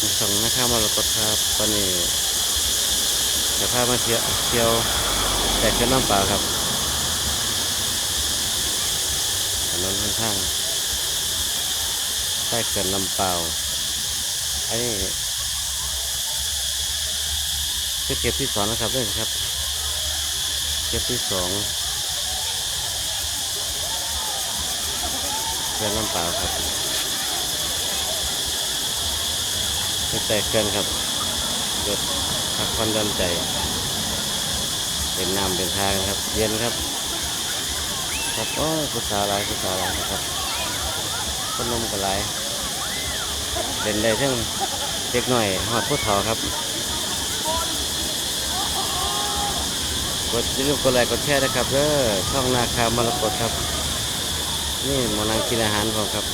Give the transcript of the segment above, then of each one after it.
สองนะครับมรกตครับตอนนี้จะพามาเที่ยวเที่ยวแต่เขื่อนน้ำเปล่าครับถนนข้างๆใต้เขื่อนลำเปล่าอันนี้คือเก็บที่สองนะครับด้วยครับ เก็บที่สองเขื่อนลำเปล่าครับ ไม่แตกกินครับเกิดพักผ่อนหย่อนใจ เป็นน้ำเป็นทางครับ เย็นครับ ครับโอ้ยผู้สาวหลายผู้สาวหลายครับคนนมก็หลายเล่นได้ทั้งเด็กหน่อยหอดผู้เฒ่าครับกดอย่าลืมกดไลค์กดแชร์นะครับเด้อช่องนาคามรกตครับ นี่มอนังกินอาหารผมครับ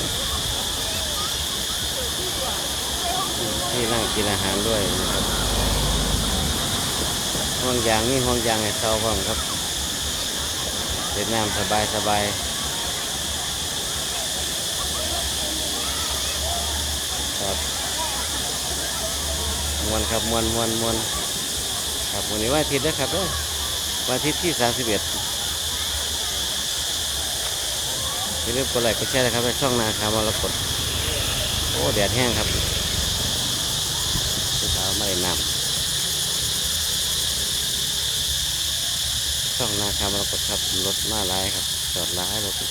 ที่นั่งกินอาหารด้วยนะครับห้องยางนี่ห้องยางให้เช่าห้องครับเป็นน้ำสบายสบายครับมวนครับมวนมวนมวนครับวันนี้วันอาทิตย์นะครับเด้อวันอาทิตย์ที่สามสิบเอ็ดอย่าลืมกดไลค์กดแชร์นะครับในช่องนาคามรกตโอ้แดดแห้งครับ ไม่ได้นำช่องนาคามรกตครับรถมาหลายครับจอดหลายรถเน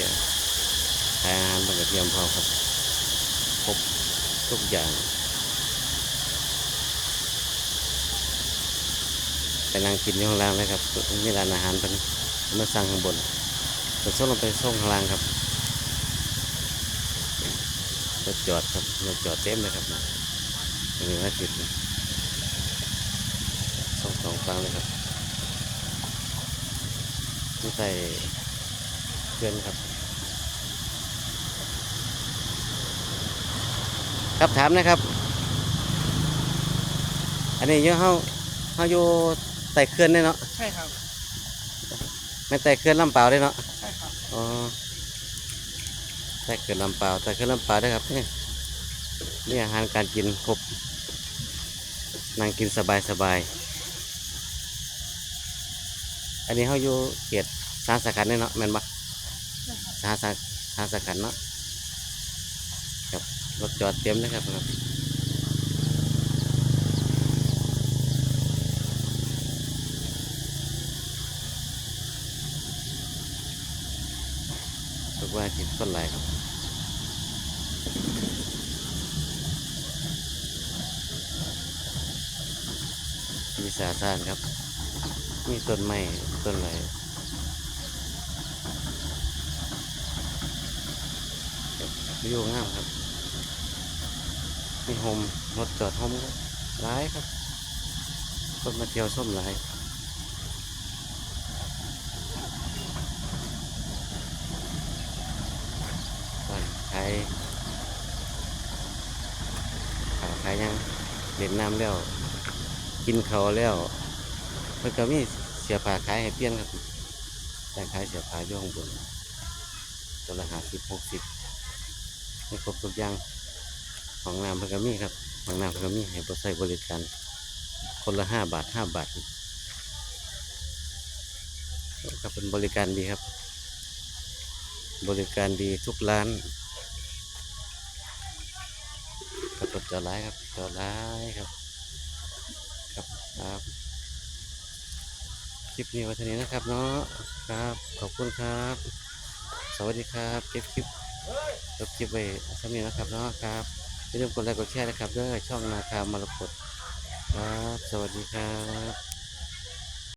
ี่ยขายอาหารมันก็เตรียมพร้อมครับ ครบทุกอย่าง ไปนั่งกินอยู่ข้างล่างเลยครับมีร้านอาหารเป็นมาสั่งข้างบนเป็นส่งลงไปส่งข้างล่างครับรถจอดครับรถจอดเต็มเลยครับนะตรงนี้ว่าจุดส่งสองฟังเลยครับที่ใส่เพื่อนครับ ครับถามนะครับ อันนี้เยอะเฮาเฮาอยู่ ไต่เขื่อนเนี่ยเนาะใช่ครับไม่ไต่เขื่อนลำเปล่าวได้เนาะใช่ครับอ๋อไต่เขื่อนลำเปล่าวไต่เขื่อนลำเปล่าวได้ครับนี่นี่อาหารการกินครบนั่งกินสบายสบายอันนี้เขาอยู่เขตสาสขันธ์เนี่ยเนาะแม่นปะใช่ครับสาสาสาสขันธ์เนาะครับรถจอดเต็มนะครับครับ ทุกวันอาทิตย์คนหลครับมีสาสานครับ มีต้นไม้ต้นอะไรวิวงามครับ มีโฮมรถจอดโฮมก็หลายครับคนมาเที่ยวส้มหลายบ้านขาย ขาขายยังเล่นน้ำแล้ว กินเขาแล้วเพิ่นก็มีเสียผ้าขายให้เปลี่ยนครับแต่ขายเสียผ้าอยู่ข้างบนตัวละห้าสิบหกสิบให้ครบทุกอย่างห้องน้ำเพิ่นก็มีครับห้องน้ำเพิ่นก็มีให้บริใช้บริการคนละห้าบาทห้าบาทครับเป็นบริการดีครับ บริการดีทุกร้าน ครับรถจอดร้ายครับจอดร้ายครับ ครับครับคลิปนี้วันนี้นะครับเนาะครับขอบคุณครับ สวัสดีครับเก็บคลิปจบคลิปไว้สำนี้นะครับเนาะครับอย่าลืมกดไลค์กดแชร์นะครับด้วยช่องนาคามรกตครับ สวัสดีครับ